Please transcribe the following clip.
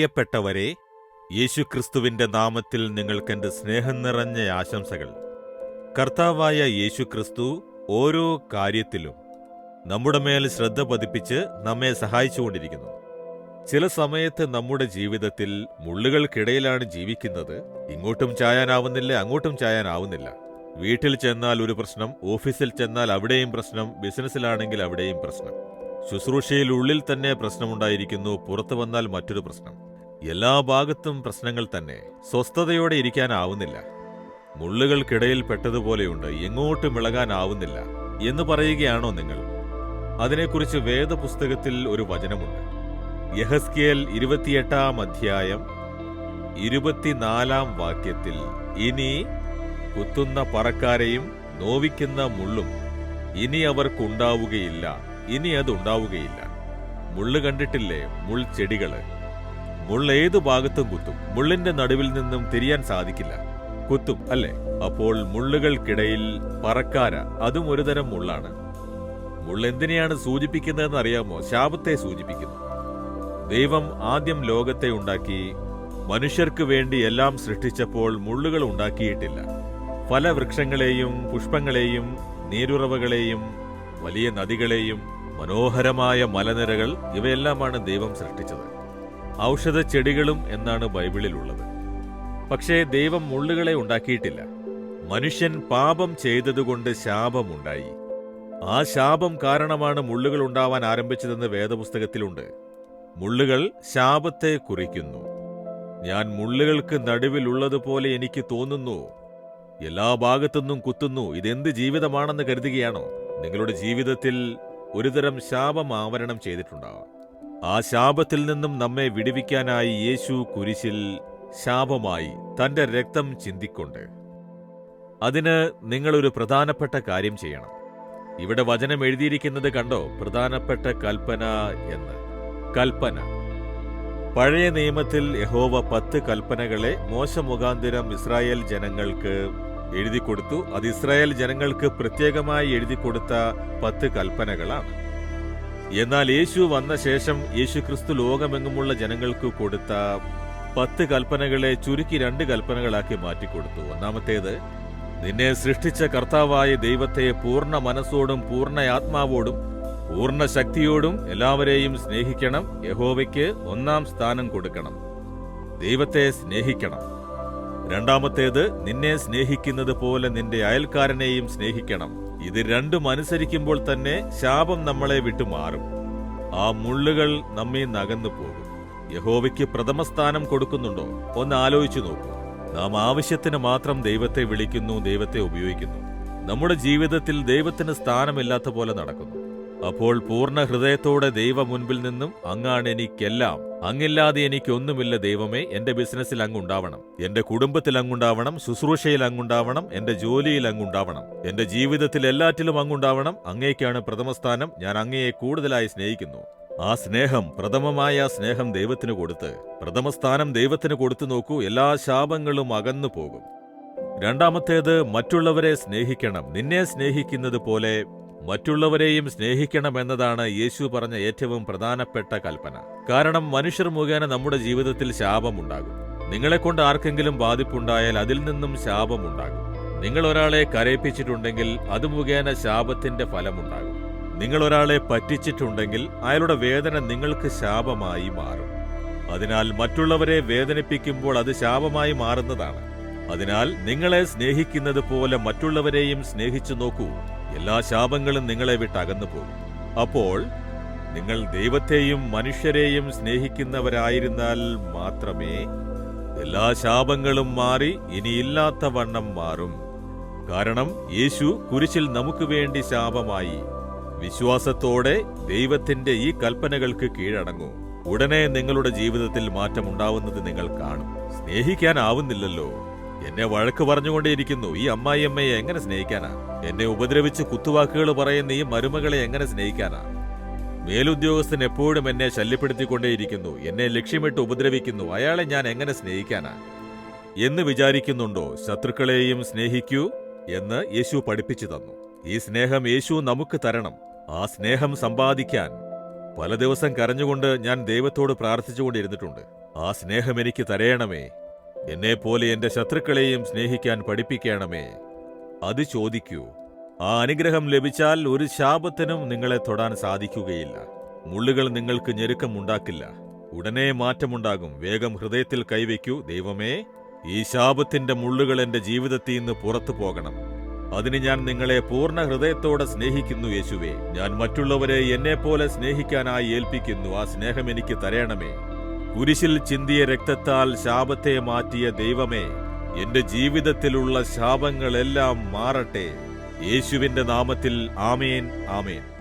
പ്രിയപ്പെട്ടവരെ യേശുക്രിസ്തുവിന്റെ നാമത്തിൽ നിങ്ങൾക്കെന്റെ സ്നേഹം നിറഞ്ഞ ആശംസകൾ. കർത്താവായ യേശുക്രിസ്തു ഓരോ കാര്യത്തിലും നമ്മുടെ മേൽ ശ്രദ്ധ പതിപ്പിച്ച് നമ്മെ സഹായിച്ചുകൊണ്ടിരിക്കുന്നു. ചില സമയത്ത് നമ്മുടെ ജീവിതത്തിൽ മുള്ളുകൾക്കിടയിലാണ് ജീവിക്കുന്നത്. ഇങ്ങോട്ടും ചായാനാവുന്നില്ല അങ്ങോട്ടും ചായാനാവുന്നില്ല. വീട്ടിൽ ചെന്നാൽ ഒരു പ്രശ്നം ഓഫീസിൽ ചെന്നാൽ അവിടെയും പ്രശ്നം ബിസിനസ്സിലാണെങ്കിൽ അവിടെയും പ്രശ്നം. ശുശ്രൂഷയിൽ ഉള്ളിൽ തന്നെ പ്രശ്നമുണ്ടായിരിക്കുന്നു പുറത്തു വന്നാൽ മറ്റൊരു പ്രശ്നം. എല്ലാ ഭാഗത്തും പ്രശ്നങ്ങൾ തന്നെ സ്വസ്ഥതയോടെ ഇരിക്കാനാവുന്നില്ല. മുള്ളുകൾക്കിടയിൽ പെട്ടതുപോലെയുണ്ട് എങ്ങോട്ടും ഇളകാനാവുന്നില്ല എന്ന് പറയുകയാണോ നിങ്ങൾ? അതിനെക്കുറിച്ച് വേദപുസ്തകത്തിൽ ഒരു വചനമുണ്ട്. യഹസ്കിയൽ ഇരുപത്തിയെട്ടാം അധ്യായം ഇരുപത്തിനാലാം വാക്യത്തിൽ ഇനി കുത്തുന്ന പറക്കാരെയും നോവിക്കുന്ന മുള്ളും ഇനി അവർക്കുണ്ടാവുകയില്ല ഇനി അതുണ്ടാവുകയില്ല. മുള്ളു കണ്ടിട്ടില്ലേ? മുൾ ചെടികൾ മുള്ള ഏതു ഭാഗത്തും കുത്തും. മുള്ളിന്റെ നടുവിൽ നിന്നും തിരിയാൻ സാധിക്കില്ല. കുത്തും അല്ലേ? അപ്പോൾ മുള്ളുകൾക്കിടയിൽ പറക്കാര അതും ഒരുതരം മുള്ളാണ്. മുള്ളെന്തിനെയാണ് സൂചിപ്പിക്കുന്നതെന്ന് അറിയാമോ? ശാപത്തെ സൂചിപ്പിക്കുന്നു. ദൈവം ആദ്യം ലോകത്തെ ഉണ്ടാക്കി മനുഷ്യർക്ക് വേണ്ടി എല്ലാം സൃഷ്ടിച്ചപ്പോൾ മുള്ളുകൾ ഉണ്ടാക്കിയിട്ടില്ല. പല വൃക്ഷങ്ങളെയും പുഷ്പങ്ങളെയും നീരുറവകളെയും വലിയ നദികളെയും മനോഹരമായ മലനിരകൾ ഇവയെല്ലാമാണ് ദൈവം സൃഷ്ടിച്ചത്. ഔഷധ ചെടികളും എന്നാണ് ബൈബിളിലുള്ളത്. പക്ഷേ ദൈവം മുള്ളുകളെ ഉണ്ടാക്കിയിട്ടില്ല. മനുഷ്യൻ പാപം ചെയ്തതുകൊണ്ട് ശാപമുണ്ടായി. ആ ശാപം കാരണമാണ് മുള്ളുകൾ ഉണ്ടാവാൻ ആരംഭിച്ചതെന്ന് വേദപുസ്തകത്തിലുണ്ട്. മുള്ളുകൾ ശാപത്തെ കുറിക്കുന്നു. ഞാൻ മുള്ളുകൾക്ക് നടുവിലുള്ളതുപോലെ എനിക്ക് തോന്നുന്നു. എല്ലാ ഭാഗത്തുനിന്നും കുത്തുന്നു. ഇതെന്ത് ജീവിതമാണെന്ന് കരുതുകയാണോ? നിങ്ങളുടെ ജീവിതത്തിൽ ഒരുതരം ശാപം ആവരണം ചെയ്തിട്ടുണ്ടാവാം. ആ ശാപത്തിൽ നിന്നും നമ്മെ വിടുവിക്കാനായി യേശു കുരിശിൽ ശാപമായി തന്റെ രക്തം ചിന്തിക്കൊണ്ട്. അതിന് നിങ്ങളൊരു പ്രധാനപ്പെട്ട കാര്യം ചെയ്യണം. ഇവിടെ വചനം എഴുതിയിരിക്കുന്നത് കണ്ടോ? പ്രധാനപ്പെട്ട കൽപ്പന എന്ന്. കൽപ്പന. പഴയ നിയമത്തിൽ യഹോവ പത്ത് കൽപ്പനകളെ മോശ മുഖാന്തിരം ഇസ്രായേൽ ജനങ്ങൾക്ക് എഴുതി കൊടുത്തു അത് ഇസ്രായേൽ ജനങ്ങൾക്ക് പ്രത്യേകമായി എഴുതി കൊടുത്ത പത്ത് കൽപ്പനകളാണ്. എന്നാൽ യേശു വന്ന ശേഷം യേശുക്രിസ്തു ലോകമെങ്ങുമുള്ള ജനങ്ങൾക്ക് കൊടുത്ത പത്ത് കൽപ്പനകളെ ചുരുക്കി രണ്ട് കൽപ്പനകളാക്കി മാറ്റിക്കൊടുത്തു. ഒന്നാമത്തേത് നിന്നെ സൃഷ്ടിച്ച കർത്താവായ ദൈവത്തെ പൂർണ മനസ്സോടും പൂർണ ആത്മാവോടും പൂർണ ശക്തിയോടും എല്ലാവരെയും സ്നേഹിക്കണം. യഹോവയ്ക്ക് ഒന്നാം സ്ഥാനം കൊടുക്കണം. ദൈവത്തെ സ്നേഹിക്കണം. രണ്ടാമത്തേത് നിന്നെ സ്നേഹിക്കുന്നത് പോലെ നിന്റെ അയൽക്കാരനെയും സ്നേഹിക്കണം. ഇത് രണ്ടും അനുസരിക്കുമ്പോൾ തന്നെ ശാപം നമ്മളെ വിട്ടുമാറും ആ മുള്ളുകൾ നമ്മെ നകന്നു പോകും. യഹോവയ്ക്ക് പ്രഥമസ്ഥാനം കൊടുക്കുന്നുണ്ടോ? ഒന്ന് ആലോചിച്ചു നോക്കൂ. നാം ആവശ്യത്തിന് മാത്രം ദൈവത്തെ വിളിക്കുന്നു ദൈവത്തെ ഉപയോഗിക്കുന്നു. നമ്മുടെ ജീവിതത്തിൽ ദൈവത്തിന് സ്ഥാനമില്ലാത്ത പോലെ നടക്കുന്നു. അപ്പോൾ പൂർണ ഹൃദയത്തോടെ ദൈവ മുൻപിൽ നിന്നും അങ്ങാണ് എനിക്കെല്ലാം അങ്ങില്ലാതെ എനിക്കൊന്നുമില്ല ദൈവമേ എന്റെ ബിസിനസ്സിൽ അങ്ങുണ്ടാവണം. എന്റെ കുടുംബത്തിൽ അങ്ങുണ്ടാവണം ശുശ്രൂഷയിൽ അങ്ങുണ്ടാവണം എന്റെ ജോലിയിൽ അങ്ങുണ്ടാവണം. എന്റെ ജീവിതത്തിൽ എല്ലാറ്റിലും അങ്ങുണ്ടാവണം. അങ്ങേക്കാണ് പ്രഥമസ്ഥാനം. ഞാൻ അങ്ങയെ കൂടുതലായി സ്നേഹിക്കുന്നു. ആ സ്നേഹം പ്രഥമമായ സ്നേഹം ദൈവത്തിന് കൊടുത്ത് പ്രഥമസ്ഥാനം ദൈവത്തിന് കൊടുത്തു നോക്കൂ എല്ലാ ശാപങ്ങളും അകന്നു പോകും. രണ്ടാമത്തേത് മറ്റുള്ളവരെ സ്നേഹിക്കണം. നിന്നെ സ്നേഹിക്കുന്നത് പോലെ മറ്റുള്ളവരെയും സ്നേഹിക്കണമെന്നതാണ് യേശു പറഞ്ഞ ഏറ്റവും പ്രധാനപ്പെട്ട കൽപ്പന. കാരണം മനുഷ്യർ മുഖേന നമ്മുടെ ജീവിതത്തിൽ ശാപമുണ്ടാകും. നിങ്ങളെക്കൊണ്ട് ആർക്കെങ്കിലും ബാധിപ്പുണ്ടായാൽ അതിൽ നിന്നും ശാപമുണ്ടാകും. നിങ്ങൾ ഒരാളെ കരയിപ്പിച്ചിട്ടുണ്ടെങ്കിൽ അത് മുഖേന ശാപത്തിന്റെ ഫലമുണ്ടാകും. നിങ്ങൾ ഒരാളെ പറ്റിച്ചിട്ടുണ്ടെങ്കിൽ അയാളുടെ വേദന നിങ്ങൾക്ക് ശാപമായി മാറും. അതിനാൽ മറ്റുള്ളവരെ വേദനിപ്പിക്കുമ്പോൾ അത് ശാപമായി മാറുന്നതാണ്. അതിനാൽ നിങ്ങളെ സ്നേഹിക്കുന്നത് പോലെ മറ്റുള്ളവരെയും സ്നേഹിച്ചു നോക്കൂ. എല്ലാ ശാപങ്ങളും നിങ്ങളെ വിട്ട് അകന്നു പോകും. അപ്പോൾ നിങ്ങൾ ദൈവത്തെയും മനുഷ്യരെയും സ്നേഹിക്കുന്നവരായിരുന്നാൽ മാത്രമേ എല്ലാ ശാപങ്ങളും മാറി ഇനിയില്ലാത്ത വണ്ണം മാറും. കാരണം യേശു കുരിശിൽ നമുക്ക് വേണ്ടി ശാപമായി വിശ്വാസത്തോടെ ദൈവത്തിന്റെ ഈ കൽപ്പനകൾക്ക് കീഴടങ്ങൂ. ഉടനെ നിങ്ങളുടെ ജീവിതത്തിൽ മാറ്റമുണ്ടാവുന്നത് നിങ്ങൾ കാണും. സ്നേഹിക്കാനാവുന്നില്ലല്ലോ. എന്നെ വഴക്ക് പറഞ്ഞുകൊണ്ടേയിരിക്കുന്നു. ഈ അമ്മായിയമ്മയെ എങ്ങനെ സ്നേഹിക്കാനാ? എന്നെ ഉപദ്രവിച്ച് കുത്തുവാക്കുകൾ പറയുന്ന ഈ മരുമകളെ എങ്ങനെ സ്നേഹിക്കാനാ? മേലുദ്യോഗസ്ഥൻ എപ്പോഴും എന്നെ ശല്യപ്പെടുത്തിക്കൊണ്ടേയിരിക്കുന്നു. എന്നെ ലക്ഷ്യമിട്ട് ഉപദ്രവിക്കുന്നു. അയാളെ ഞാൻ എങ്ങനെ സ്നേഹിക്കാനാ? എന്ന് വിചാരിക്കുന്നുണ്ടോ? ശത്രുക്കളെയും സ്നേഹിക്കൂ എന്ന് യേശു പഠിപ്പിച്ചു തന്നു. ഈ സ്നേഹം യേശു നമുക്ക് തരണം. ആ സ്നേഹം സമ്പാദിക്കാൻ. പല ദിവസം കരഞ്ഞുകൊണ്ട് ഞാൻ ദൈവത്തോട് പ്രാർത്ഥിച്ചുകൊണ്ടിരുന്നിട്ടുണ്ട്. ആ സ്നേഹം എനിക്ക് തരയണമേ. എന്നെപ്പോലെ എന്റെ ശത്രുക്കളെയും സ്നേഹിക്കാൻ പഠിപ്പിക്കണമേ. അത് ചോദിക്കൂ. ആ അനുഗ്രഹം ലഭിച്ചാൽ ഒരു ശാപത്തിനും നിങ്ങളെ തൊടാൻ സാധിക്കുകയില്ല. മുള്ളുകൾ നിങ്ങൾക്ക് ഞെരുക്കമുണ്ടാക്കില്ല ഉടനെ മാറ്റമുണ്ടാകും. വേഗം ഹൃദയത്തിൽ കൈവയ്ക്കൂ. ദൈവമേ ഈ ശാപത്തിന്റെ മുള്ളുകൾ എന്റെ ജീവിതത്തിൽ നിന്ന് പുറത്തു പോകണം. അതിന് ഞാൻ നിങ്ങളെ പൂർണ ഹൃദയത്തോടെ സ്നേഹിക്കുന്നു യേശുവേ. ഞാൻ മറ്റുള്ളവരെ എന്നെപ്പോലെ സ്നേഹിക്കാനായി ഏൽപ്പിക്കുന്നു. ആ സ്നേഹം എനിക്ക് തരയണമേ കുരിശിൽ ചിന്തിയ രക്തത്താൽ ശാപത്തെ മാറ്റിയ ദൈവമേ എന്റെ ജീവിതത്തിലുള്ള ശാപങ്ങളെല്ലാം മാറട്ടെ. യേശുവിന്റെ നാമത്തിൽ ആമേൻ ആമേൻ.